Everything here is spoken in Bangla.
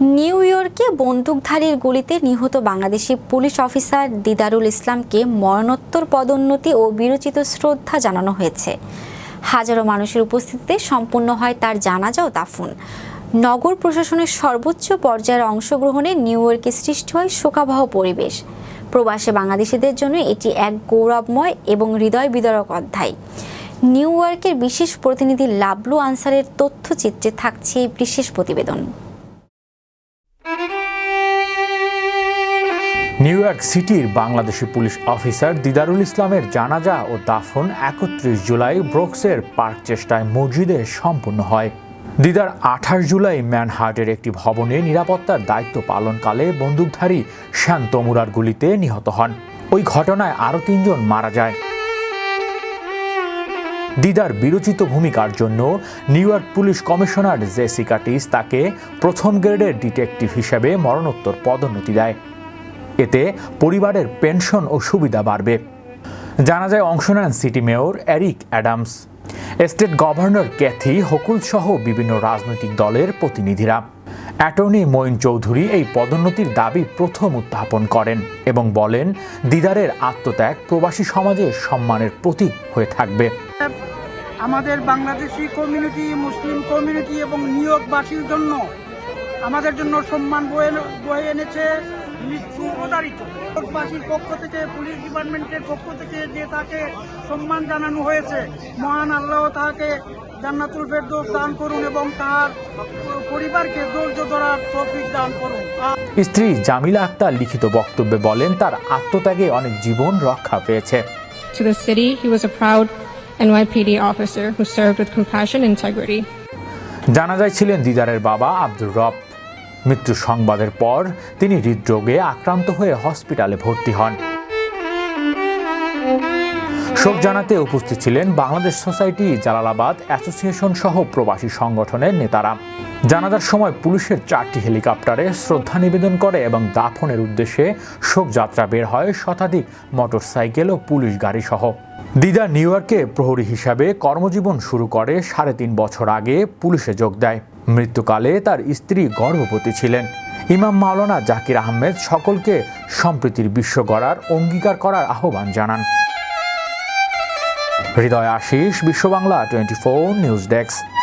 নিউ ইয়র্কে বন্দুকধারীর গুলিতে নিহত বাংলাদেশি পুলিশ অফিসার দিদারুল ইসলামকে মরণোত্তর পদোন্নতি ও বিরচিত শ্রদ্ধা জানানো হয়েছে। হাজারো মানুষের উপস্থিতিতে সম্পূর্ণ হয় তার জানাজা ও দাফন। নগর প্রশাসনের সর্বোচ্চ পর্যায়ের অংশগ্রহণে নিউ ইয়র্কে সৃষ্টি হয় শোকাবহ পরিবেশ। প্রবাসী বাংলাদেশিদের জন্য এটি এক গৌরবময় এবং হৃদয় বিদারক অধ্যায়। নিউ ইয়র্কের বিশেষ প্রতিনিধি লাবলু আনসারের তথ্যচিত্রে থাকছে এই বিশেষ প্রতিবেদন। নিউ ইয়র্ক সিটির বাংলাদেশি পুলিশ অফিসার দিদারুল ইসলামের জানাজা ও দাফন একত্রিশ জুলাই ব্রোক্সের পার্ক চেষ্টায় মসজিদে সম্পূর্ণ হয়। দিদার আঠাশ জুলাই ম্যানহার্টের একটি ভবনে নিরাপত্তার দায়িত্ব পালনকালে বন্দুকধারী শ্যান তমুরার গুলিতে নিহত হন। ওই ঘটনায় আরও তিনজন মারা যায়। দিদার বিরচিত ভূমিকার জন্য New York police commissioner Jessica Tisch তাকে প্রথম গ্রেডের ডিটেকটিভ হিসেবে মরণোত্তর পদোন্নতি দেয়। এতে পরিবারের পেনশন ও সুবিধা বাড়বে। জানা যায় অংশ নেন city mayor Eric Adams. State governor Kathy Hochul সহ বিভিন্ন রাজনৈতিক দলের প্রতিনিধিরা। অ্যাটর্নি মঈন চৌধুরী এই পদোন্নতির দাবি প্রথম উত্থাপন করেন এবং বলেন, দিদারের আত্মত্যাগ প্রবাসী সমাজের সম্মানের প্রতীক হয়ে থাকবে। আমাদের বাংলাদেশি কমিউনিটি, মুসলিম কমিউনিটি এবং নিয়োগবাসীর জন্য আমাদের জন্য সম্মান বয়ে বয়ে এনেছে মৃত্যু অবধারিত নিয়োগবাসীর পক্ষ থেকে পুলিশ ডিপার্টমেন্টের পক্ষ থেকে যে তাকে সম্মান জানানো হয়েছে মহান আল্লাহ তাকে জান্নাতুল ফেরদৌস দান করুন এবং তার পরিবারকে ধৈর্য ধরার তৌফিক দান করুন। স্ত্রী জামিলা আক্তার লিখিত বক্তব্যে বলেন তার আত্মত্যাগে অনেক জীবন রক্ষা পেয়েছে। To the city, he was a proud NYPD officer who served with compassion and integrity. জানাজায় ছিলেন দিদারের বাবা আব্দুর রব। মৃত্যু সংবাদের পর তিনি হৃদরোগে আক্রান্ত হয়ে হসপিটালে ভর্তি হন। শোক জানাতে উপস্থিত ছিলেন বাংলাদেশ সোসাইটি, জালালাবাদ অ্যাসোসিয়েশন সহ প্রবাসী সংগঠনের নেতারা। জানাজার সময় পুলিশের চারটি হেলিকপ্টারে শ্রদ্ধা নিবেদন করে এবং দাফনের উদ্দেশ্যে শোকযাত্রা বের হয় শতাধিক মোটরসাইকেল ও পুলিশ গাড়ি সহ দিদা নিউ ইয়র্কে প্রহরী হিসাবে কর্মজীবন শুরু করে সাড়ে তিন বছর আগে পুলিশে যোগ দেয়। মৃত্যুকালে তার স্ত্রী গর্ভবতী ছিলেন। ইমাম মাওলানা জাকির আহমেদ সকলকে সম্প্রীতির বিশ্ব গড়ার অঙ্গীকার করার আহ্বান জানান। Hriday Ashis Biswa Bangla twenty four news desk.